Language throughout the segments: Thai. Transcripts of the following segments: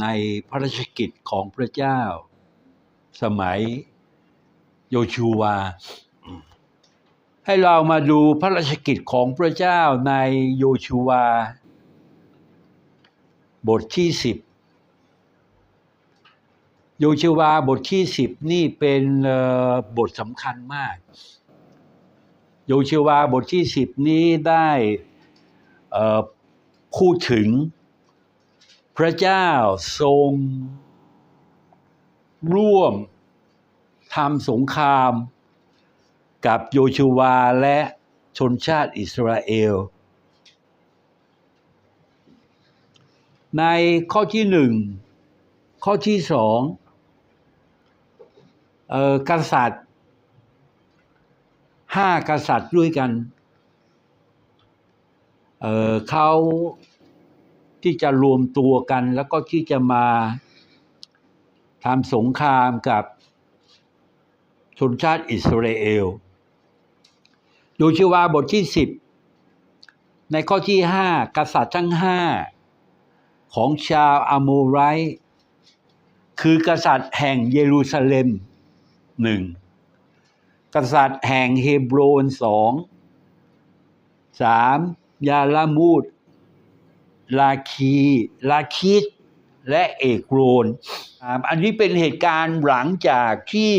ในพระราชกิจของพระเจ้า สมัยโยชูวา ให้เรามาดูพระราชกิจของพระเจ้าในโยชูวา บทที่สิบโยชูวาบทที่สิบนี่เป็นบทสำคัญมาก โยชูวาบทที่สิบนี้ได้พูดถึง พระเจ้าทรงร่วมทำสงครามกับโยชูวาและชนชาติอิสราเอล ในข้อที่หนึ่งข้อที่สองออกษัตริย์ห้ากษัตริย์ด้วยกันเเขา ที่จะรวมตัวกัน แล้วก็ที่จะมาทำสงครามกับชนชาติอิสราเอลโยชูวาบทที่สิบในข้อที่ห้ากษัตริย์ทั้งห้าของชาวอาโมไรคือกษัตริย์แห่งเยรูซาเล็มหนึ่งกษัตริย์แห่งเฮบรนสองสามยาลามูด ลาคีลาคิดและเอกโรนอ่าอันนี้เป็นเหตุการณ์หลังจากที่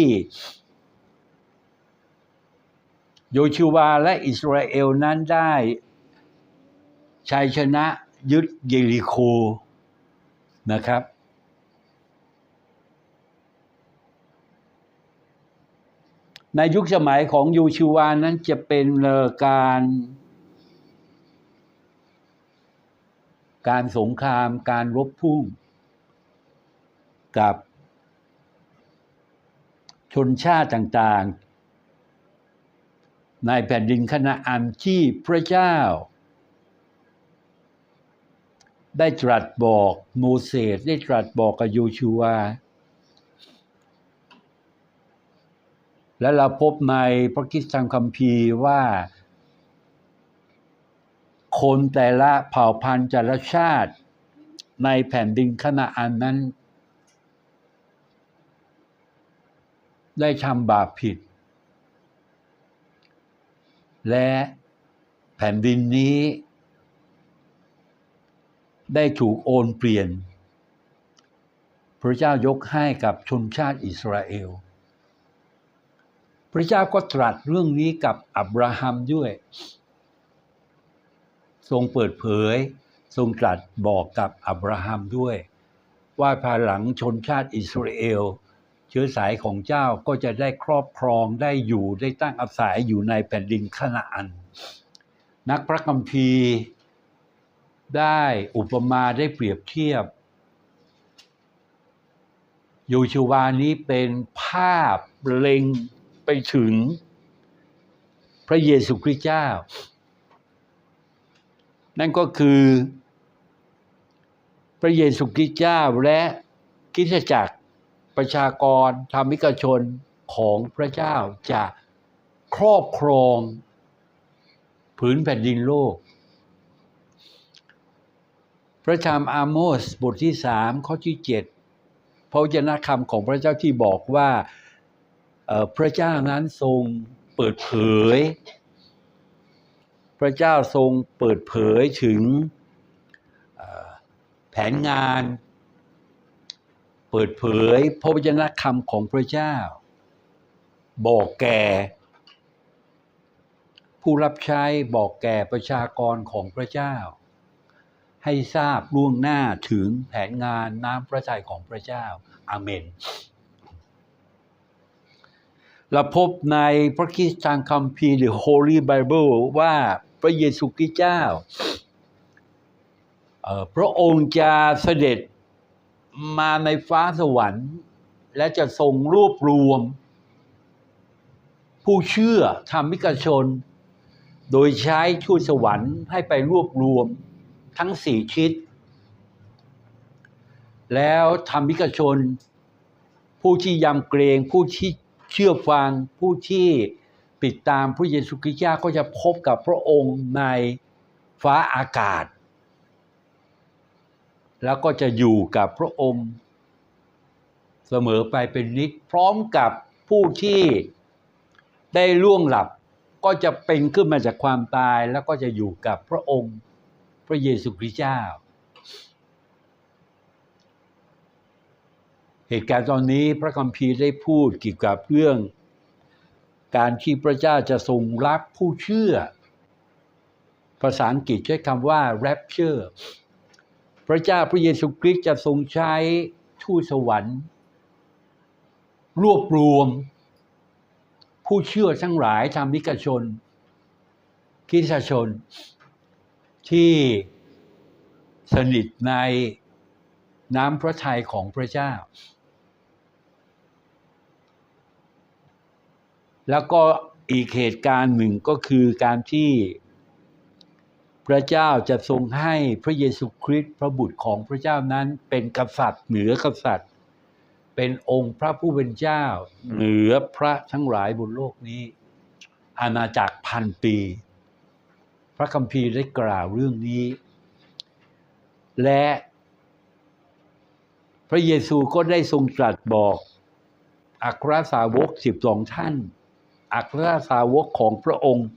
โยชูวาและอิสราเอลนั้นได้ชัยชนะยึดเยริโคนะครับ ในยุคสมัยของโยชูวานั้นจะเป็นเอ่อการ การสงครามการรบพุ่ง กับ ชนชาติต่างๆ ในแผ่นดินคณาอันที่พระเจ้า ได้ตรัสบอกโมเสสได้ตรัสบอกกับโยชูวาและเราพบในพระคริสตธรรมคัมภีร์ว่า คนแต่ละเผ่าพันธุ์แต่ละชาติ ในแผ่นดินคณาอันนั้น ได้ทำบาปผิด และแผ่นดินนี้ ได้ถูกโอนเปลี่ยน พระเจ้ายกให้กับชนชาติอิสราเอลพระเจ้าก็ตรัสเรื่องนี้กับอับราฮัมด้วย ทรงเปิดเผย ทรงตรัสบอกกับอับราฮัมด้วย ว่าภายหลังชนชาติอิสราเอล เชื้อสายของเจ้าก็จะได้ครอบครองได้อยู่ได้ตั้งอาศัยอยู่ในแผ่นดินคณาอัน นักพระคัมภีร์ได้อุปมาได้เปรียบเทียบโยชูวานี้เป็นภาพเล็งไปถึงพระเยซูคริสต์เจ้า นั่นก็คือพระเยซูคริสต์เจ้าและคริสตจักรประชากรธรรมิกชนของพระเจ้าจะครอบครองผืนแผ่นดินโลก พระธรรมอาโมสบทที่สามข้อที่เจ็ดพระวจนะคำของพระเจ้าที่บอกว่าพระเจ้านั้นทรงเปิดเผย พระเจ้าทรงเปิดเผยถึงแผนงาน เปิดเผยพระวจนะคำของพระเจ้า บอกแก่ ผู้รับใช้บอกแก่ประชากรของพระเจ้า ให้ทราบล่วงหน้าถึงแผนงานน้ำพระทัยของพระเจ้า อาเมนเราพบในพระคริสตจักรคัมภีร์หรือ Holy Bible ว่า ระเยซูคริสต์เจ้าพระองค์จะเสด็จมาในฟ้าสวรรค์ และจะทรงรวบรวม ผู้เชื่อธรรมิกชน โดยใช้ทูตสวรรค์ให้ไปรวบรวมทั้งสี่ชิด แล้วธรรมิกชน ผู้ที่ยำเกรงผู้ที่เชื่อฟังผู้ที่ ติดตามพระเยซูคริสต์เจ้าก็จะพบกับพระองค์ในฟ้าอากาศ แล้วก็จะอยู่กับพระองค์เสมอไปเป็นนิจพร้อมกับผู้ที่ได้ล่วงหลับก็จะเป็นขึ้นมาจากความตายแล้วก็จะอยู่กับพระองค์พระเยซูคริสต์เจ้า เหตุการณ์ตอนนี้พระคัมภีร์ได้พูดเกี่ยวกับเรื่อง การที่พระเจ้าจะทรงรับผู้เชื่อ ภาษาอังกฤษใช้คำว่า rapture พระเจ้าพระเยซูคริสต์จะทรงใช้ทูตสวรรค์ รวบรวม ผู้เชื่อทั้งหลายธรรมิกชนคริสตชน ที่สนิทในน้ำพระทัยของพระเจ้า แล้วก็อีกเหตุการณ์หนึ่งก็คือการที่พระเจ้าจะทรงให้พระเยซูคริสต์พระบุตรของพระเจ้านั้นเป็นกษัตริย์เหนือกษัตริย์ เป็นองค์พระผู้เป็นเจ้า เหนือพระทั้งหลายบนโลกนี้ อาณาจักรพันปี พระคัมภีร์ได้กล่าวเรื่องนี้ และพระเยซูก็ได้ทรงตรัสบอก อัครสาวกสิบสองท่าน อัครสาวกของพระองค์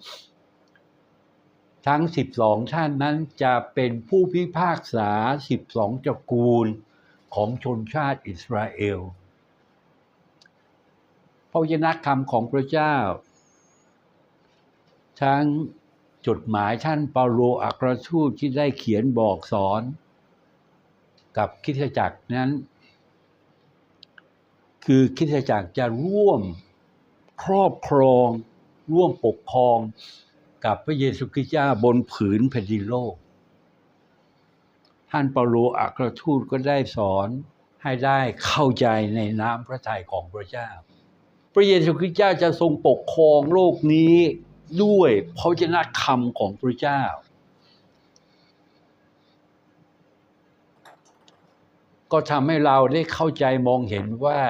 ทั้งสิบสองท่านนั้นจะเป็นผู้พิพากษาสิบสองตระกูลของชนชาติอิสราเอลพระวจนะคำของพระเจ้า ทั้งจดหมายท่านเปาโลอัครทูตที่ได้เขียนบอกสอน กับคิสตจักรนั้น คือคิสตจักรจะร่วม ครอบครองร่วมปกครองกับพระเยซูคริสต์เจ้าบนผืนแผ่นดินโลก ท่านเปาโลอัครทูตก็ได้สอนให้ได้เข้าใจในน้ำพระทัยของพระเจ้า พระเยซูคริสต์เจ้าจะทรงปกครองโลกนี้ด้วยพระวจนะคำของพระเจ้า ก็ทำให้เราได้เข้าใจมองเห็นว่า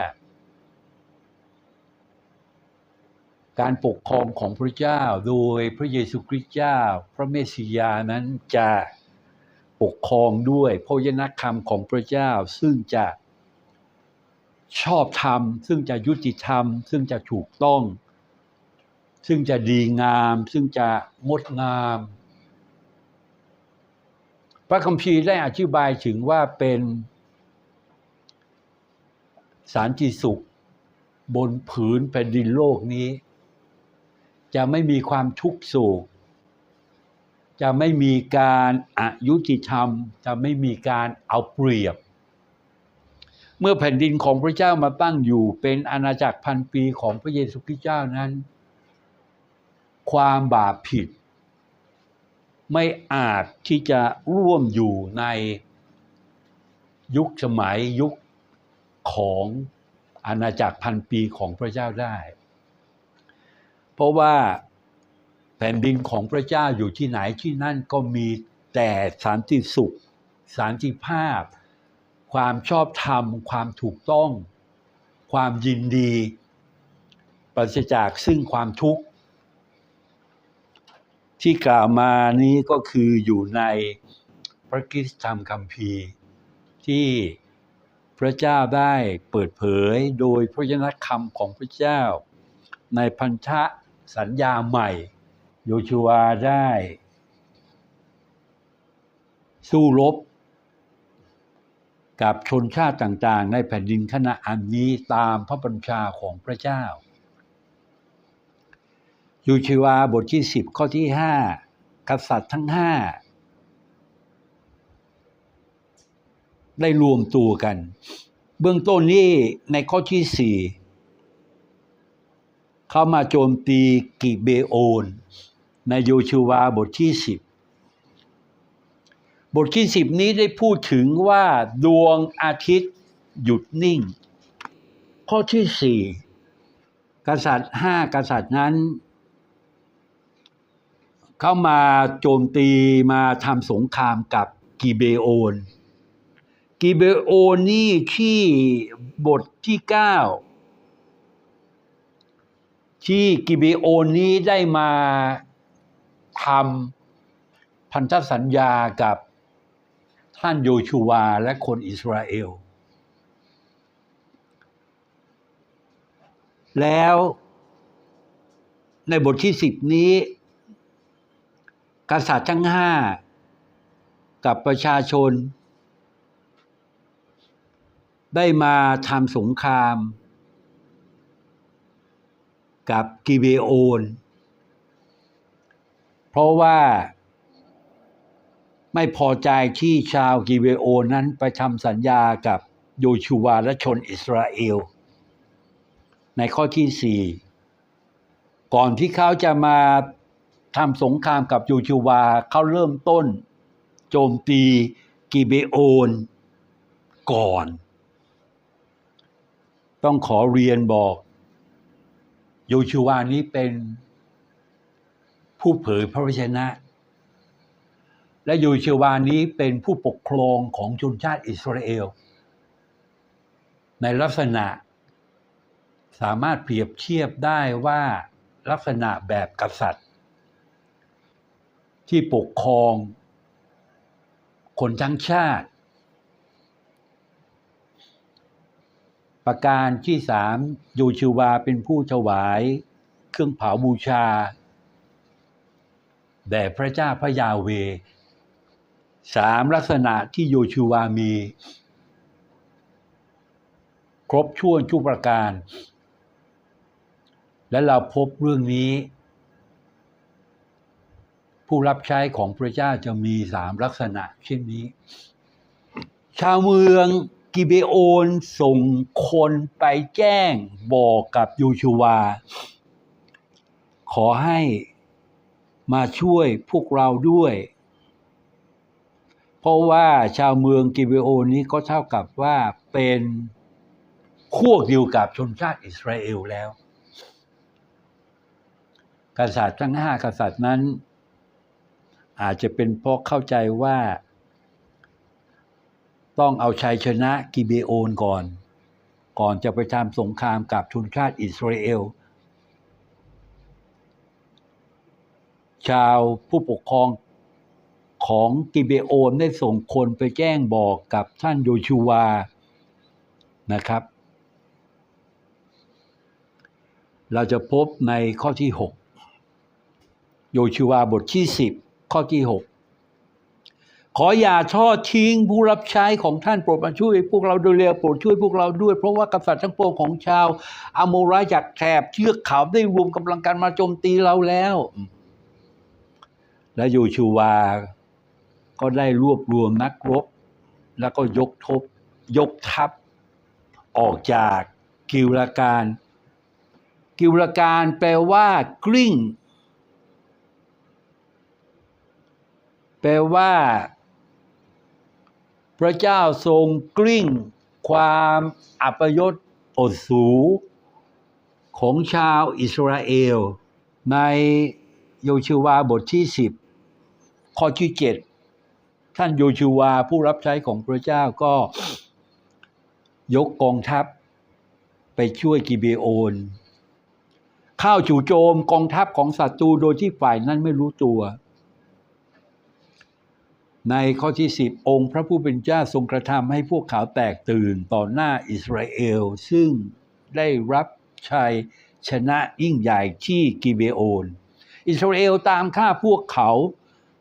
การปกครองของพระเจ้าโดยพระเยซูคริสต์เจ้า พระเมสสิยานั้นจะปกครองด้วยพระวจนคำของพระเจ้าซึ่งจะชอบธรรม ซึ่งจะยุติธรรม ซึ่งจะถูกต้อง ซึ่งจะดีงาม ซึ่งจะงดงาม พระคัมภีร์ได้อธิบายถึงว่าเป็นสันติสุข บนผืนแผ่นดินโลกนี้ จะไม่มีความทุกข์โศก จะไม่มีการอายุติธรรม จะไม่มีการเอาเปรียบ เมื่อแผ่นดินของพระเจ้ามาตั้งอยู่เป็นอาณาจักรพันปีของพระเยซูคริสต์เจ้านั้น ความบาปผิด ไม่อาจที่จะร่วมอยู่ในยุคสมัยยุคของอาณาจักรพันปีของพระเจ้าได้ เพราะว่าแผ่นดินของพระเจ้าอยู่ที่ไหนที่นั่นก็มีแต่สันติสุข สันติภาพ ความชอบธรรม ความถูกต้อง ความยินดี ปราศจากซึ่งความทุกข์ ที่กล่าวมานี้ก็คืออยู่ในพระคริสธรรมคัมภีร์ ที่พระเจ้าได้เปิดเผยโดยพระยนะคำของพระเจ้า ในพันธะ สัญญาใหม่โยชูวาได้ สู้รบ กับชนชาติต่างๆ ในแผ่นดินขณะอันนี้ตามพระบัญชาของพระเจ้ายูชีวาบทที่สิบข้อที่ห้ากษัตริย์ทั้งห้าได้รวมตัวกัน เบื้องต้นนี้ในข้อที่สี่ เขามาโจมตีกิเบโอน ในโยชูวาบทที่สิบบทที่สิบนี้ได้พูดถึงว่าดวงอาทิตย์หยุดนิ่ง ข้อที่สี่กษัตริย์ห้ากษัตริย์นั้น เข้ามาโจมตีมาทำสงครามกับกิเบโอนกิเบโอนนี่ที่บทที่เก้า ที่กิเบโอนนี้ได้มาทำพันธสัญญากับท่านโยชูวาและคนอิสราเอล แล้วในบทที่สิบนี้ กษัตริย์ทั้งห้ากับประชาชน ได้มาทำสงคราม กับกิเบโอน เพราะว่าไม่พอใจที่ชาวกิเบโอนนั้นไปทำสัญญากับโยชูวาและชนอิสราเอล ในข้อที่สี่ก่อนที่เขาจะมาทำสงครามกับโยชูวาเขาเริ่มต้น โจมตีกิเบโอนก่อน ต้องขอเรียนบอก โยชูวานี้เป็นผู้เผยพระวจนะ และโยชูวานี้เป็นผู้ปกครองของชนชาติอิสราเอล ในลักษณะสามารถเปรียบเทียบได้ว่าลักษณะแบบกษัตริย์ ที่ปกครองคนทั้งชาติ ประการที่สามโยชูวาเป็นผู้ถวาย เครื่องเผาบูชาแด่พระเจ้าพระยาเวสามลักษณะที่โยชูวามี ครบช่วนทุกประการ และเราพบเรื่องนี้ ผู้รับใช้ของพระเจ้าจะมีสามลักษณะเช่นนี้ ชาวเมือง กิเบโอนส่งคนไปแจ้งบอกกับยูชูวา ขอให้มาช่วยพวกเราด้วย เพราะว่าชาวเมืองกิเบโอนนี้ก็เท่ากับว่าเป็นขั้วเดียวกับชนชาติอิสราเอลแล้ว กษัตริย์ทั้งห้ากษัตริย์นั้น อาจจะเป็นเพราะเข้าใจว่า ต้องเอาชัยชนะกิเบโอนก่อน ก่อนจะไปทำสงครามกับชนชาติอิสราเอล ชาวผู้ปกครองของกิเบโอนได้ส่งคนไปแจ้งบอกกับท่านโยชูวานะครับ เราจะพบในข้อที่ 6 โยชูวาบทที่ 10 ข้อที่ 6 ขออย่าทอดทิ้งผู้รับใช้ของท่านโปรดมาช่วย พวกเราโดยเร็วโปรดช่วยพวกเราด้วย เพราะว่ากษัตริย์ทั้งปวงของชาวอโมไรจากแถบเชือกเขาได้รวมกำลังกันมาโจมตีเราแล้ว และโยชูวา ก็ได้รวบรวมนักรบ แล้วก็ยกทบยกทัพ ออกจากกิวลาการ กิวลาการแปลว่ากลิ้ง แปลว่า พระเจ้าทรงกลิ้งความอัปยศอดสูของชาวอิสราเอล ในโยชูวาบทที่ 10 ข้อที่7ท่านโยชูวาผู้รับใช้ของพระเจ้าก็ยกกองทัพไปช่วยกิเบโอนเข้าจู่โจมกองทัพของศัตรูโดยที่ฝ่ายนั้นไม่รู้ตัว ในข้อที่สิบองค์พระผู้เป็นเจ้าทรงกระทำให้พวกเขาแตกตื่นต่อหน้าอิสราเอล ซึ่งได้รับชัยชนะยิ่งใหญ่ที่กิเบโอน อิสราเอลตามฆ่าพวกเขา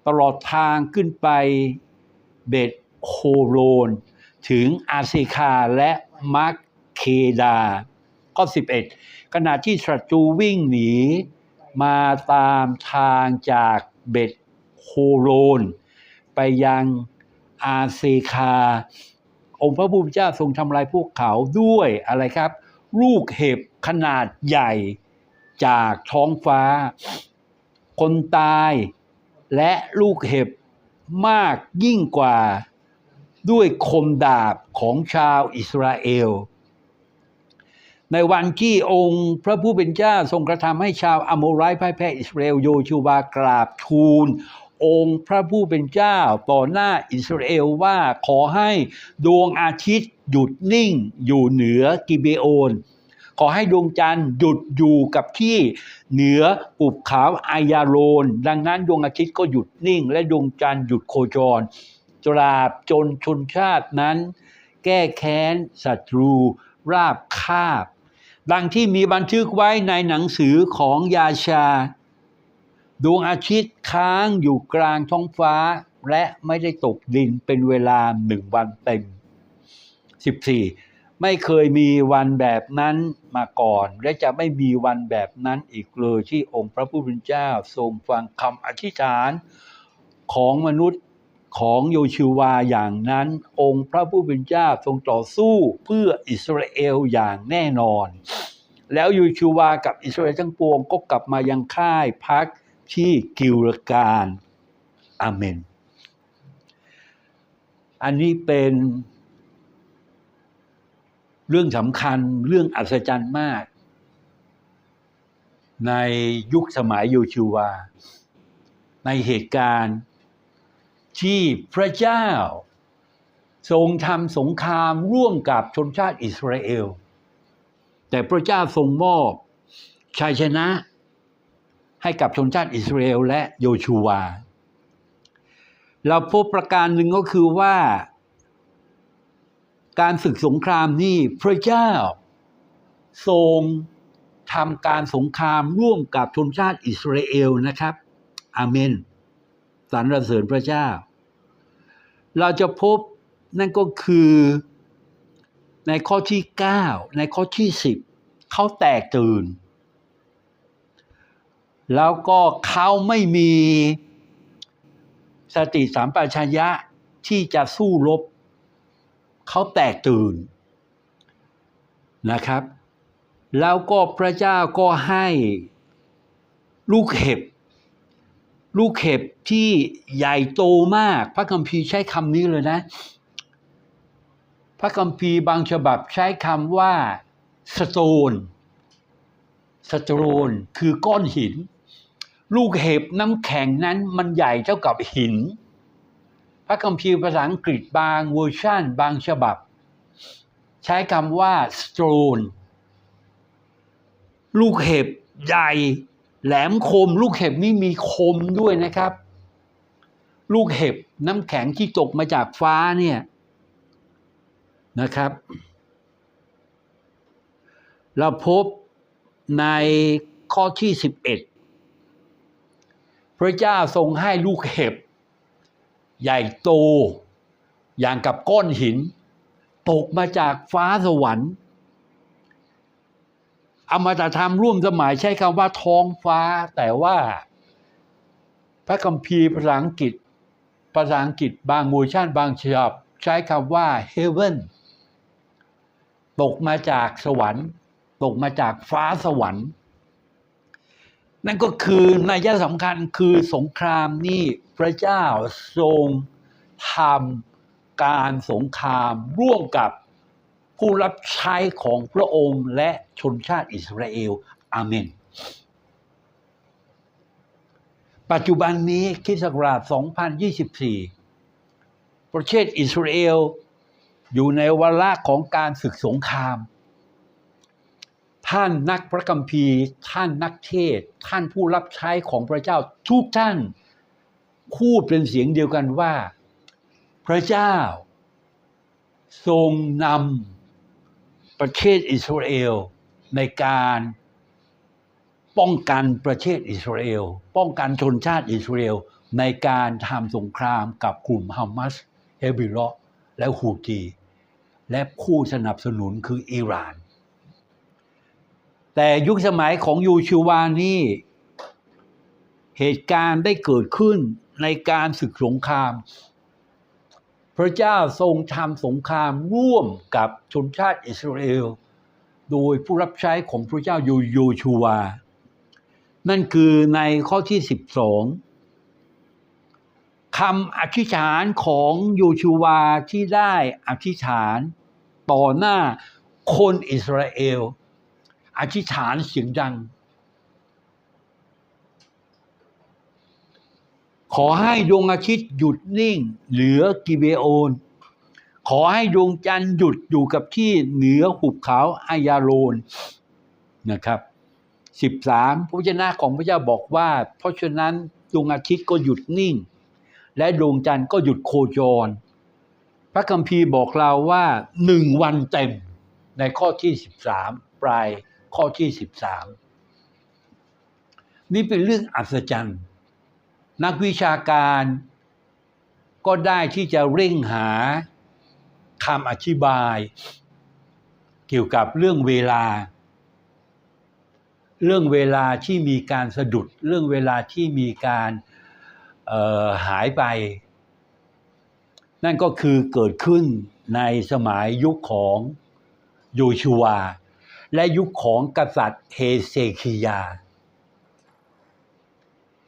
ตลอดทางขึ้นไปเบตโฮโรน ถึงอาเซคาและมักเคดาข้อ11 ขณะที่ศัตรูวิ่งหนี มาตามทางจากเบตโฮโรน ไปยังอาเซคา องค์พระผู้เป็นเจ้าทรงทำลายพวกเขาด้วยอะไรครับ ลูกเห็บขนาดใหญ่จากท้องฟ้า คนตายและลูกเห็บมากยิ่งกว่าด้วยคมดาบของชาวอิสราเอล ในวันที่องค์พระผู้เป็นเจ้าทรงกระทำให้ชาวอโมไรพ่ายแพ้อิสราเอลโยชูวากราบทูล องค์พระผู้เป็นเจ้าต่อหน้าอิสราเอลว่าขอให้ดวงอาทิตย์หยุดนิ่งอยู่เหนือกิเบโอนขอให้ดวงจันทร์หยุดอยู่กับที่เหนือปุบขาวอายาโรน ดังนั้นดวงอาทิตย์ก็หยุดนิ่ง และดวงจันทร์หยุดโคจรตราบจนชนชาตินั้น แก้แค้นศัตรู ราบคาบ ดังที่มีบันทึกไว้ในหนังสือของยาชา ดวงอาทิตย์ค้างอยู่กลางท้องฟ้า และไม่ได้ตกดินเป็นเวลาหนึ่งวันเต็ม 14. ไม่เคยมีวันแบบนั้นมาก่อน และจะไม่มีวันแบบนั้นอีกเลยที่องค์พระผู้เป็นเจ้าทรงฟังคำอธิษฐานของมนุษย์ของโยชิวาอย่างนั้น องค์พระผู้เป็นเจ้าทรงต่อสู้เพื่ออิสราเอลอย่างแน่นอน แล้วโยชิวากับอิสราเอลทั้งปวงก็กลับมายังค่ายพัก ที่กิลการอาเมน อันนี้เป็นเรื่องสำคัญเรื่องอัศจรรย์มาก ในยุคสมัยโยชูวา ในเหตุการณ์ที่พระเจ้า ทรงทำสงครามร่วมกับชนชาติอิสราเอล แต่พระเจ้าทรงมอบชัยชนะ ให้กับชนชาติอิสราเอลและโยชูวา เราพบประการหนึ่งก็คือว่า การศึกสงครามนี่พระเจ้า ทรงทำการสงครามร่วมกับชนชาติอิสราเอลนะครับ อาเมนสรรเสริญพระเจ้า เราจะพบนั่นก็คือในข้อที่ 9 ในข้อที่ 10 เขาแตกตื่น แล้วก็เขาไม่มีสติสัมปัญญะที่จะสู้รบเขาแตกตื่นนะครับ แล้วก็พระเจ้าก็ให้ลูกเห็บ ลูกเห็บที่ใหญ่โตมาก พระคัมภีร์ใช้คำนี้เลยนะ พระคัมภีร์บางฉบับใช้คำว่าสโตนสโตนคือก้อนหิน ลูกเห็บน้ำแข็งนั้นมันใหญ่เท่ากับหิน พระคัมภีร์ภาษาอังกฤษบางเวอร์ชันบางฉบับ ใช้คำว่า stone ลูกเห็บใหญ่ แหลมคม ลูกเห็บนี่มีคมด้วยนะครับ ลูกเห็บน้ำแข็งที่ตกมาจากฟ้าเนี่ยนะครับ เราพบในข้อที่ 11 พระเจ้าทรงให้ลูกเห็บ ใหญ่โต อย่างกับก้อนหิน ตกมาจากฟ้าสวรรค์ อมตะธรรมร่วมสมัยใช้คำว่าท้องฟ้า แต่ว่า พระคัมภีร์ภาษาอังกฤษ ภาษาอังกฤษบางเวอร์ชันบางฉบับใช้คำว่า heaven ตกมาจากสวรรค์ ตกมาจากฟ้าสวรรค์ นั่นก็คือนัยสำคัญคือสงครามนี่พระเจ้าทรงทำการสงครามร่วมกับผู้รับใช้ของพระองค์และชนชาติอิสราเอล อาเมน ปัจจุบันนี้คริสต์ศักราช 2024 ประเทศอิสราเอลอยู่ในวาระของการศึกสงคราม ท่านนักพระคัมภีร์ ท่านนักเทศ ท่านผู้รับใช้ของพระเจ้าทุกท่านพูดเป็นเสียงเดียวกันว่า พระเจ้า ทรงนำประเทศอิสราเอลในการป้องกันประเทศอิสราเอล ป้องกันชนชาติอิสราเอลในการทำสงครามกับกลุ่มฮามาสเฮบิรอและฮูตีและผู้สนับสนุนคืออิหร่าน แต่ยุคสมัยของยูชูวานี่เหตุการณ์ได้เกิดขึ้นในการศึกสงคราม พระเจ้าทรงทำสงครามร่วมกับชนชาติอิสราเอล โดยผู้รับใช้ของพระเจ้ายโยชูวา นั่นคือในข้อที่ 12คำอธิษฐานของโยชูวาที่ได้อธิษฐานต่อหน้าคนอิสราเอล อธิษฐานเสียงดัง ขอให้ดวงอาทิตย์หยุดนิ่ง เหลือกิเบโอน ขอให้ดวงจันทร์หยุดอยู่กับที่เหนือหุบเขาอายาโรนนะครับสิบสามพระเจ้าของพระเจ้าบอกว่า เพราะฉะนั้นดวงอาทิตย์ก็หยุดนิ่ง และดวงจันทร์ก็หยุดโคจร พระคัมภีร์บอกเราว่าหนึ่งวันเต็มในข้อที่13ปลาย ข้อที่13นี่เป็นเรื่องอัศจรรย์ นักวิชาการก็ได้ที่จะเร่งหาคำอธิบาย เกี่ยวกับเรื่องเวลา เรื่องเวลาที่มีการสะดุด เรื่องเวลาที่มีการหายไป นั่นก็คือเกิดขึ้นในสมัยยุคของโยชูวา และยุคของกษัตริย์เฮเซคิยา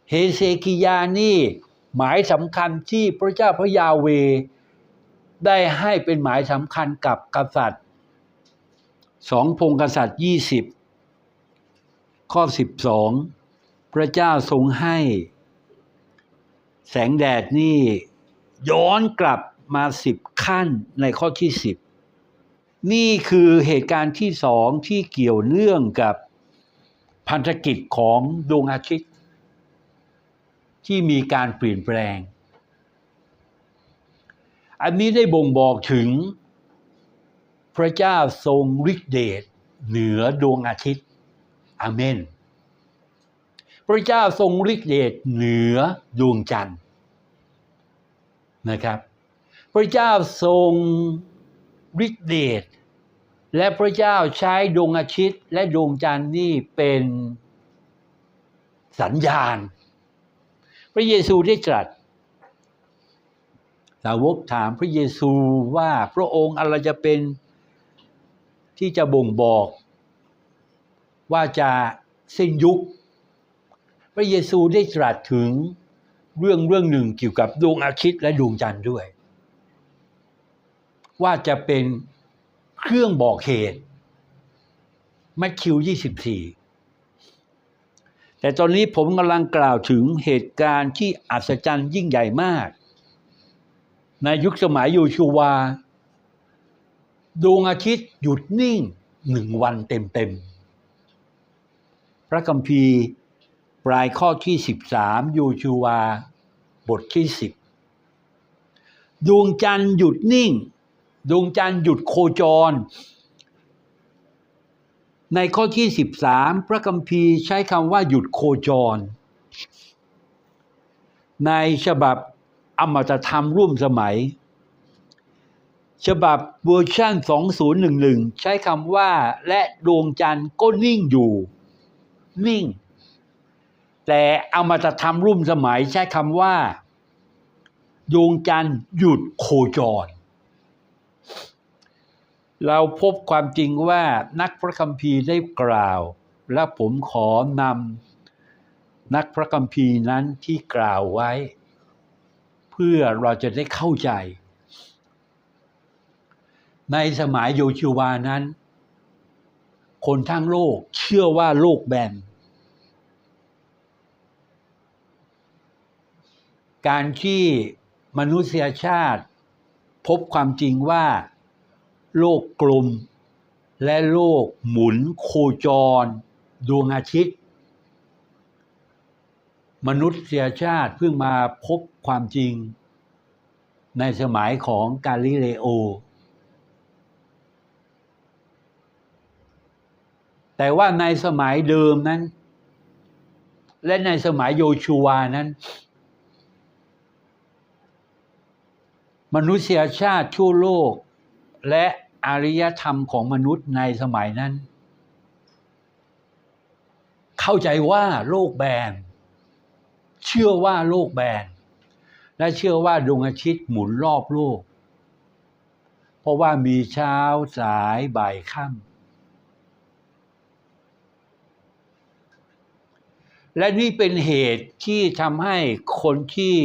เฮเซคิยานี่หมายสำคัญที่พระเจ้าพระยาเว ได้ให้เป็นหมายสำคัญกับกษัตริย์สองพงกษัตริย์ยี่สิบข้อสิบสองพระเจ้าทรงให้ แสงแดดนี่ย้อนกลับมาสิบขั้นในข้อที่สิบ นี่คือเหตุการณ์ที่สองที่เกี่ยวเนื่องกับพันธกิจของดวงอาทิตย์ ที่มีการเปลี่ยนแปลง อันนี้ได้บ่งบอกถึง พระเจ้าทรงฤทธิเดชเหนือดวงอาทิตย์ อาเมน พระเจ้าทรงฤทธิเดชเหนือดวงจันทร์นะครับ พระเจ้าทรง ฤทธิเดชและพระเจ้าใช้ดวงอาทิตย์และดวงจันทร์นี่เป็นสัญญาณ พระเยซูได้ตรัสสาวกถามพระเยซูว่าพระองค์อะไรจะเป็นที่จะบ่งบอก ว่าจะสิ้นยุค พระเยซูได้ตรัสถึงเรื่องเรื่องหนึ่งเกี่ยวกับดวงอาทิตย์และดวงจันทร์ด้วย ว่าจะเป็นเครื่องบอกเหตุมัทธิว24แต่ตอนนี้ผมกำลังกล่าวถึงเหตุการณ์ที่อัศจรรย์ยิ่งใหญ่มาก ในยุคสมัยโยชูวา ดวงอาทิตย์หยุดนิ่งหนึ่งวันเต็มๆ พระคัมภีร์ปลายข้อที่ 13โยชูวา บทที่ 10 ดวงจันทร์หยุดนิ่ง ดวงจันทร์หยุดโคจร ในข้อที่ 13 พระคัมภีร์ใช้คำว่าหยุดโคจร ในฉบับอมตะธรรมร่วมสมัย ฉบับเวอร์ชัน2011 ใช้คำว่าและดวงจันทร์ก็นิ่งอยู่ นิ่ง แต่อมตะธรรมร่วมสมัยใช้คำว่า ดวงจันทร์หยุดโคจร เราพบความจริงว่านักพระคัมภีร์ได้กล่าว และผมขอนำนักพระคัมภีร์นั้นที่กล่าวไว้ เพื่อเราจะได้เข้าใจ ในสมัยโยชูวานั้น คนทั้งโลกเชื่อว่าโลกแบนการที่มนุษยชาติ พบความจริงว่า ลกกลมและโลกหมุนโคจร ดวงอาทิตย์ มนุษยชาติเพิ่งมาพบความจริง ในสมัยของกาลิเลโอ แต่ว่าในสมัยเดิมนั้น และในสมัยโยชูวานั้นมนุษยชาติทั่วโลก และอารยธรรมของมนุษย์ในสมัยนั้น เข้าใจว่าโลกแบน เชื่อว่าโลกแบน และเชื่อว่าดวงอาทิตย์หมุนรอบโลก เพราะว่ามีเช้าสายบ่ายค่ำและนี่เป็นเหตุที่ทำให้คนที่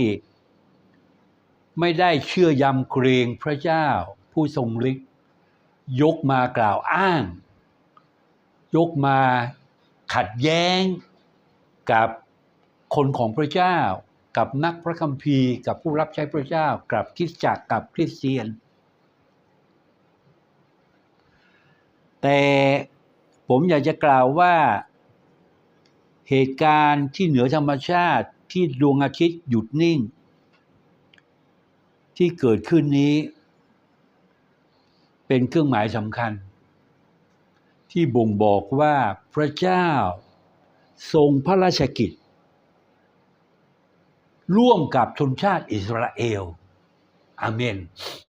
ไม่ได้เชื่อยำเกรงพระเจ้า ผู้ทรงฤทธิ์ยกมากล่าวอ้าง ยกมาขัดแย้งกับคนของพระเจ้า กับนักพระคัมภีร์ กับผู้รับใช้พระเจ้า กับคริสตจักรกับคริสเตียน แต่ผมอยากจะกล่าวว่าเหตุการณ์ที่เหนือธรรมชาติที่ดวงอาทิตย์หยุดนิ่ง ที่เกิดขึ้นนี้ เป็นเครื่องหมายสำคัญ ที่บ่งบอกว่าพระเจ้าทรงพระราชกิจ ร่วมกับชนชาติอิสราเอล อาเมน